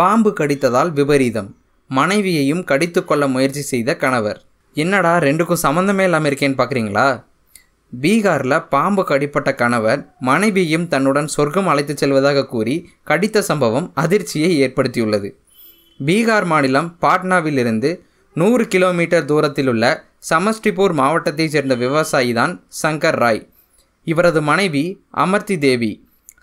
பாம்பு கடித்ததால் விபரீதம். மனைவியையும் கடித்து கொள்ள முயற்சி செய்த கணவர். என்னடா ரெண்டுக்கும் சம்மந்தமே இல்லாமல் இருக்கேன்னு பார்க்குறீங்களா பீகாரில் பாம்பு கடிப்பட்ட கணவர் மனைவியையும் தன்னுடன் சொர்க்கம் அழைத்துச் செல்வதாக கூறி கடித்த சம்பவம் அதிர்ச்சியை ஏற்படுத்தியுள்ளது. பீகார் மாநிலம் பாட்னாவிலிருந்து நூறு கிலோமீட்டர் தூரத்தில் உள்ள சமஸ்டிபூர் மாவட்டத்தைச் சேர்ந்த விவசாயி தான் சங்கர் ராய். இவரது மனைவி அமர்த்தி தேவி.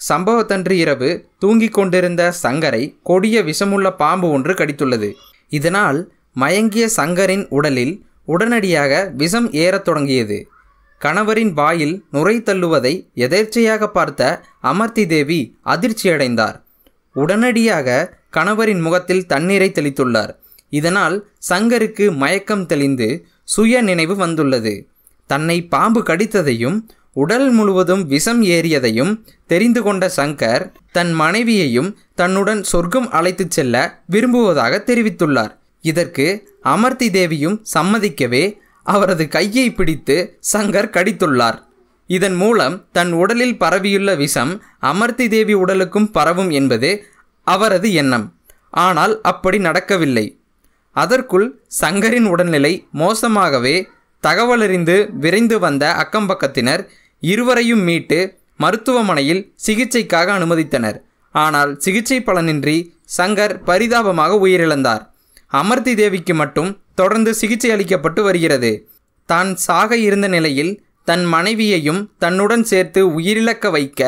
சம்பவத்தன்று இரவு தூங்கிக் கொண்டிருந்த சங்கரை கொடிய விஷமுள்ள பாம்பு ஒன்று கடித்துள்ளது. இதனால் மயங்கிய சங்கரின் உடலில் உடனடியாக விஷம் ஏறத் தொடங்கியது. கணவரின் வாயில் நுரை தள்ளுவதை எதேர்ச்சையாக பார்த்த அமர்த்தி தேவி அதிர்ச்சியடைந்தார். உடனடியாக கணவரின் முகத்தில் தண்ணீரை தெளித்துள்ளார். இதனால் சங்கருக்கு மயக்கம் தெளிந்து சுய நினைவு வந்துள்ளது. தன்னை பாம்பு கடித்ததையும் உடல் முழுவதும் விஷம் ஏறியதையும் தெரிந்து கொண்ட சங்கர் தன் மனைவியையும் தன்னுடன் சொர்க்கம் அழைத்துச் செல்ல விரும்புவதாக தெரிவித்துள்ளார். இதற்கு அமர்த்தி தேவியும் சம்மதிக்கவே அவரது கையை பிடித்து சங்கர் கடித்துள்ளார். இதன் மூலம் தன் உடலில் பரவியுள்ள விஷம் அமர்த்தி தேவி உடலுக்கும் பரவும் என்பது அவரது எண்ணம். ஆனால் அப்படி நடக்கவில்லை. அதற்குள் சங்கரின் உடல்நிலை மோசமாகவே தகவலறிந்து விரைந்து வந்த அக்கம்பக்கத்தினர் இருவரையும் மீட்டு மருத்துவமனையில் சிகிச்சைக்காக அனுமதித்தனர். ஆனால் சிகிச்சை பலனின்றி சங்கர் பரிதாபமாக உயிரிழந்தார். அமர்த்தி தேவிக்கு மட்டும் தொடர்ந்து சிகிச்சை அளிக்கப்பட்டு வருகிறது. தான் சாக இருந்த நிலையில் தன் மனைவியையும் தன்னுடன் சேர்த்து உயிரிழக்க வைக்க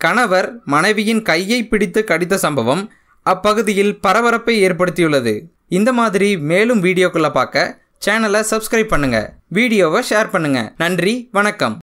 கணவர் மனைவியின் கையை பிடித்து கடித்த சம்பவம் அப்பகுதியில் பரபரப்பை ஏற்படுத்தியுள்ளது. இந்த மாதிரி மேலும் வீடியோக்களை பார்க்க சேனலை சப்ஸ்கிரைப் பண்ணுங்கள் வீடியோவை ஷேர் பண்ணுங்கள் நன்றி வணக்கம்.